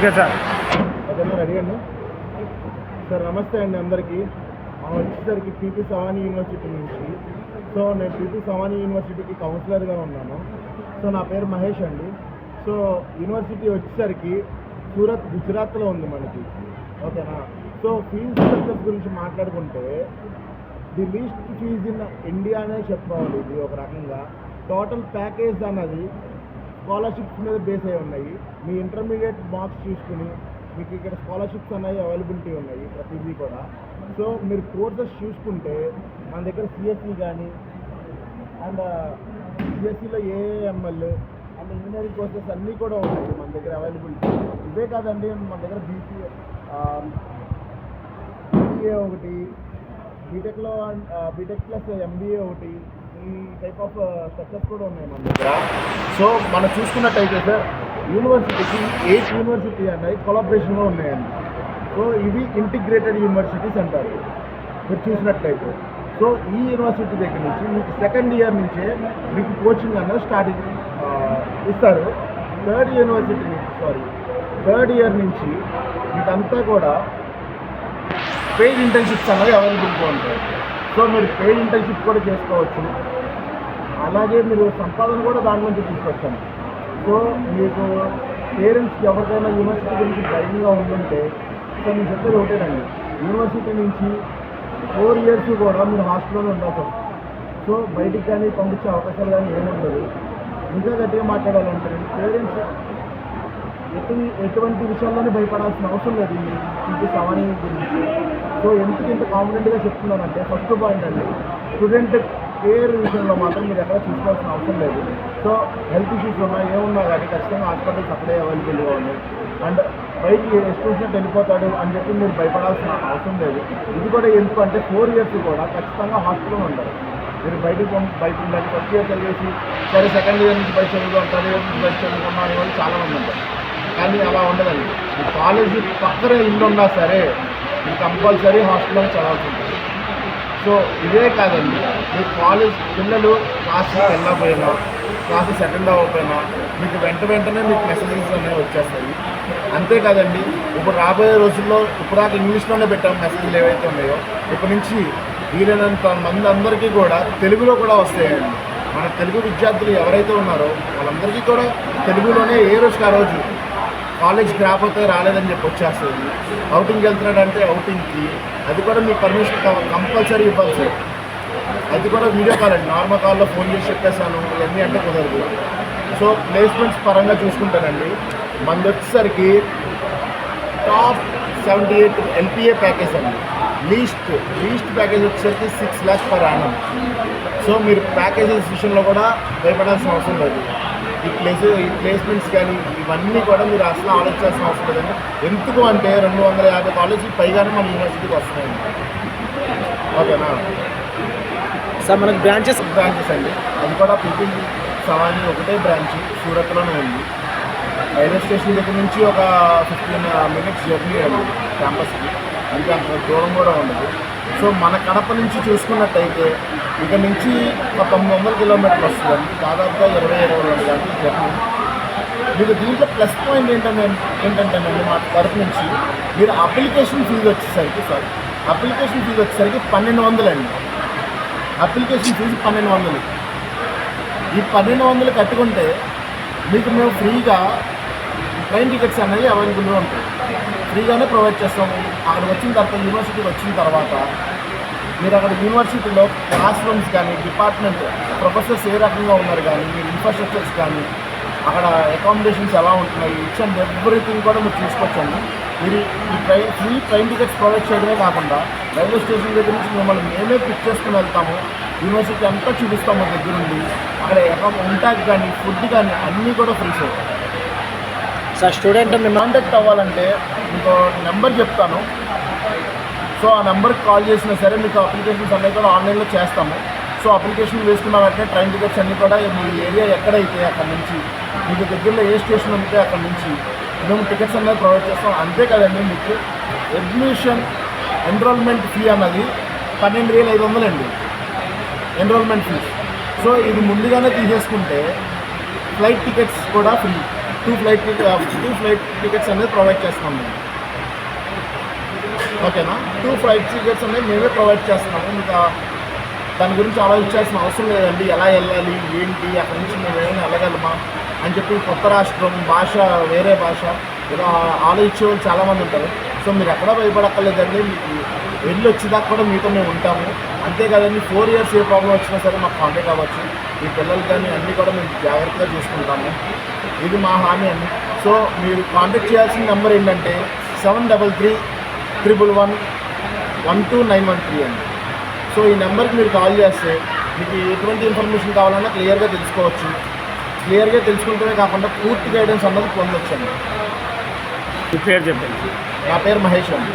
Okay sir. ఓకేనా ready అండి? Sir నమస్తే అండి అందరికీ. మనం వచ్చేసరికి పీపీ సవానీ యూనివర్సిటీ నుంచి. సో నేను పీపీ సవానీ యూనివర్సిటీకి కౌన్సిలర్గా ఉన్నాను. సో నా పేరు మహేష్ అండి. సో యూనివర్సిటీ వచ్చేసరికి సూరత్ గుజరాత్లో ఉంది మనకి. ఓకేనా? సో ఫీజు స్ట్రక్చర్స్ గురించి మాట్లాడుకుంటే the least fee in India అనే చెప్పుకోవాలి ఇది ఒక రకంగా. టోటల్ ప్యాకేజ్ అన్నది స్కాలర్షిప్స్ మీద బేస్ అయి ఉన్నాయి. మీ ఇంటర్మీడియట్ మార్క్స్ చూసుకుని మీకు ఇక్కడ స్కాలర్షిప్స్ అనేవి అవైలబిలిటీ ఉన్నాయి ప్రతిదీ కూడా. సో మీరు కోర్సెస్ చూసుకుంటే మన దగ్గర సిఎస్సి కానీ అండ్ సిఎస్సిలో ఏఎంఎల్ అండ్ ఇంజనీరింగ్ కోర్సెస్ అన్నీ కూడా ఉన్నాయి మన దగ్గర అవైలబిలిటీ ఇవే కాదండి మన దగ్గర బీసీ బీఏ um, ఒకటి బీటెక్లో బీటెక్ ప్లస్ ఎంబీఏ ఒకటి ఈ టైప్ ఆఫ్ స్ట్రక్చర్స్ కూడా ఉన్నాయి మన దగ్గర. సో మనం చూసుకున్నట్టయితే సార్ యూనివర్సిటీకి ఎయిట్ యూనివర్సిటీ అన్నవి కొలాబరేషన్లో ఉన్నాయండి. సో ఇవి ఇంటిగ్రేటెడ్ యూనివర్సిటీస్ అంటారు. మీరు చూసినట్లయితే సో ఈ యూనివర్సిటీ దగ్గర నుంచి మీకు సెకండ్ ఇయర్ నుంచే మీకు కోచింగ్ అన్నది స్టార్టింగ్ uh, ఇస్తారు. థర్డ్ యూనివర్సిటీ నుంచి సారీ థర్డ్ ఇయర్ నుంచి మీకంతా కూడా పెయిడ్ ఇంటర్న్షిప్స్ అనేవి అవైలబుల్గా ఉంటాయి. సో మీరు పెయిడ్ ఇంటర్న్షిప్ కూడా చేసుకోవచ్చు. అలాగే మీరు సంపాదన కూడా దాని నుంచి తీసుకొచ్చాను సో మీకు పేరెంట్స్కి ఎవరికైనా యూనివర్సిటీ గురించి ధైర్యంగా ఉంటుంటే సో నేను చెప్పేది ఒకటేనండి యూనివర్సిటీ నుంచి ఫోర్ ఇయర్స్ కూడా మీరు హాస్టల్లో ఉండవచ్చు సో బయటికి కానీ పంపించే అవకాశాలు కానీ ఏముండదు ఇంకా గట్టిగా మాట్లాడాలంటే పేరెంట్స్ ఎటు ఎటువంటి విషయాల్లోనే భయపడాల్సిన అవసరం లేదు. ఈ ఇంటి గురించి. సో ఎందుకు ఇంత కాన్ఫిడెంట్గా చెప్తున్నానంటే ఫస్ట్ పాయింట్ అండి స్టూడెంట్ కేర్ విషయంలో మాత్రం మీరు ఎక్కడ చూసుకోవాల్సిన అవసరం లేదు. సో హెల్త్ ఇష్యూస్ ఉన్నా ఏమున్నా కానీ ఖచ్చితంగా హాస్పిటల్స్ అక్కడే అవైలబుల్గా ఉన్నాయి అండ్ బయటికి ఎక్స్టూషన్ వెళ్ళిపోతాడు అని చెప్పి మీరు భయపడాల్సిన అవసరం లేదు. ఇది కూడా ఎందుకు అంటే ఫోర్ ఇయర్స్ కూడా ఖచ్చితంగా హాస్పిటల్ ఉంటారు మీరు బయటకు బయటకు బయట ఉండాలి. ఫస్ట్ ఇయర్ చదివేసి సరే సెకండ్ ఇయర్ నుంచి బయట చదువుకుంటారు థర్డ్ ఇయర్ నుంచి బయట చదువుకున్నారు వాళ్ళు చాలా మంది ఉంటారు. కానీ అలా ఉండదండి. కాలేజీ పక్కనే ఇల్లు ఉన్నా సరే కంపల్సరీ హాస్టల్లో చదవాల్సి ఉంటుంది సో ఇదే కాదండి. మీ కాలేజ్ పిల్లలు క్లాస్కి వెళ్ళకపోయినా క్లాసెస్ అటెండ్ అవ్వకపోయినా మీకు వెంట వెంటనే మీకు మెసేజెస్ అనేవి వచ్చేస్తాయి. అంతేకాదండి ఇప్పుడు రాబోయే రోజుల్లో ఇప్పుడు దాకా ఇంగ్లీష్లోనే పెట్టాం మెసేజ్లు ఏవైతే ఉన్నాయో ఇప్పటి నుంచి వీలైనంత మంది అందరికీ కూడా తెలుగులో కూడా వస్తాయండి. మన తెలుగు విద్యార్థులు ఎవరైతే ఉన్నారో వాళ్ళందరికీ కూడా తెలుగులోనే ఏ రోజుకి ఆ రోజు కాలేజ్కి రాకపోతే రాలేదని చెప్పి వచ్చేస్తుంది. అవుటింగ్కి వెళ్తున్నాడు అంటే అవుటింగ్కి అది కూడా మీ పర్మిషన్ కంపల్సరీ ఇవ్వాలి సార్. అది కూడా వీడియో కాల్ అండి. నార్మల్ కాల్లో ఫోన్ చేసి చెప్పేసాను ఇవన్నీ అంటే కుదరదు. సో ప్లేస్మెంట్స్ పరంగా చూసుకుంటానండి. మనది వచ్చేసరికి top seventy eight LPA package అండి. లీస్ట్ లీస్ట్ ప్యాకేజ్ వచ్చేసరికి six lakhs per annum so మీరు ప్యాకేజెస్ విషయంలో కూడా భయపడాల్సిన అవసరం లేదు. ఈ ప్లేస్ ఈ ప్లేస్మెంట్స్ కానీ ఇవన్నీ కూడా మీరు అసలు ఆలోచించాల్సిన అవసరం లేదండి. ఎందుకు అంటే రెండు వందల యాభై కాలేజీలు పైగానే మన యూనివర్సిటీకి వస్తున్నాయండి. ఓకేనా? సార్ మనకు బ్రాంచెస్ బ్రాంచెస్ అండి. అది కూడా పీపీ సవాని ఒకటే బ్రాంచ్ సూరత్లోనే ఉంది. రైల్వే స్టేషన్ దగ్గర నుంచి ఒక ఫిఫ్టీన్ మినిట్స్ జర్నీ అండి క్యాంపస్కి అంటే అంత దూరం కూడా ఉండదు. సో మన కడప నుంచి చూసుకున్నట్టయితే ఇక నుంచి ఒక తొమ్మిది వందల కిలోమీటర్లు వస్తుందండి. దాదాపుగా ఇరవై ఇరవై రెండు గంటలు జర్నీ. మీకు దీంట్లో ప్లస్ పాయింట్ ఏంటంటే ఏంటంటేనండి మా తరఫు నుంచి మీరు అప్లికేషన్ ఫీజు వచ్చేసరికి సార్ అప్లికేషన్ ఫీజు వచ్చేసరికి పన్నెండు వందలండి అప్లికేషన్ ఫీజు పన్నెండు వందలు. ఈ పన్నెండు వందలు కట్టుకుంటే మీకు మేము ఫ్రీగా ట్రైన్ టికెట్స్ అనేవి అవైలబుల్గా ఉంటాయి. ఫ్రీగానే ప్రొవైడ్ చేస్తాము. అక్కడ వచ్చిన తర్వాత యూనివర్సిటీకి వచ్చిన తర్వాత మీరు అక్కడ యూనివర్సిటీలో క్లాస్ రూమ్స్ కానీ డిపార్ట్మెంట్ ప్రొఫెసర్స్ ఏ రకంగా ఉన్నారు కానీ మీరు ఇన్ఫ్రాస్ట్రక్చర్స్ కానీ అక్కడ అకామిడేషన్స్ ఎలా ఉంటున్నాయి ఇచ్ అండ్ ఎవ్రీథింగ్ కూడా మీరు చూసుకోవచ్చండి. మీరు ఈ train free train tickets provide చేయడమే కాకుండా రైల్వే స్టేషన్ దగ్గర నుంచి మిమ్మల్ని మేమే పిక్ చేసుకుని వెళ్తాము. యూనివర్సిటీ అంతా చూపిస్తాము దగ్గరుండి అక్కడ ఉంటాకి కానీ ఫుడ్ కానీ అన్నీ కూడా ఫ్రీ సార్ సార్ స్టూడెంట్ మేము కాంటాక్ట్ అవ్వాలంటే మీకు నెంబర్ చెప్తాను. సో ఆ నెంబర్కి కాల్ చేసినా సరే మీకు అప్లికేషన్స్ అన్నీ కూడా ఆన్లైన్లో చేస్తాము. సో అప్లికేషన్ వేసుకున్న వెంటనే ట్రైన్ టికెట్స్ అన్నీ కూడా మీ ఏరియా ఎక్కడైతే అక్కడ నుంచి మీకు దగ్గరలో ఏ స్టేషన్ ఉంటే అక్కడ నుంచి మేము టికెట్స్ అనేది ప్రొవైడ్ చేస్తాం. అంతే కదండి మీకు అడ్మిషన్ ఎన్రోల్మెంట్ ఫీ అన్నది పన్నెండు వేల ఐదు వందలండి ఎన్రోల్మెంట్ ఫీజ్ సో ఇది ముందుగానే తీసేసుకుంటే ఫ్లైట్ టికెట్స్ కూడా free two flight two flight tickets అనేది ప్రొవైడ్ చేస్తున్నాం మేము. ఓకేనా? టూ ఫ్లైట్ టికెట్స్ ఉన్నాయి మేమే ప్రొవైడ్ చేస్తున్నాము. మీకు దాని గురించి ఆలోచించాల్సిన అవసరం లేదండి. ఎలా వెళ్ళాలి ఏంటి అక్కడి నుంచి మేము ఏమైనా వెళ్ళగలమా అని చెప్పి కొత్త రాష్ట్రం భాష వేరే భాష ఇలా ఆలోచించే వాళ్ళు చాలామంది ఉంటారు. సో మీరు ఎక్కడ భయపడక్కర్లేదండి. మీకు వెళ్ళి వచ్చేదాకా కూడా మీతో మేము ఉంటాము. అంతేకాదండి ఫోర్ ఇయర్స్ ఏ ప్రాబ్లం వచ్చినా సరే మాకు కాంటాక్ట్ అవ్వచ్చు. మీ పిల్లలు కానీ అన్నీ కూడా మేము జాగ్రత్తగా చూసుకుంటాము. ఇది మా హామీ అండి. సో మీరు కాంటాక్ట్ చేయాల్సిన నెంబర్ ఏంటంటే seven double three triple one one two nine one three అండి. సో ఈ నెంబర్కి మీరు కాల్ చేస్తే మీకు ఎటువంటి ఇన్ఫర్మేషన్ కావాలన్నా క్లియర్గా తెలుసుకోవచ్చు. క్లియర్గా తెలుసుకుంటమే కాకుండా పూర్తి గైడెన్స్ అన్నది పొందొచ్చు అండి మీ పేరు చెప్పండి. నా పేరు మహేష్ అండి.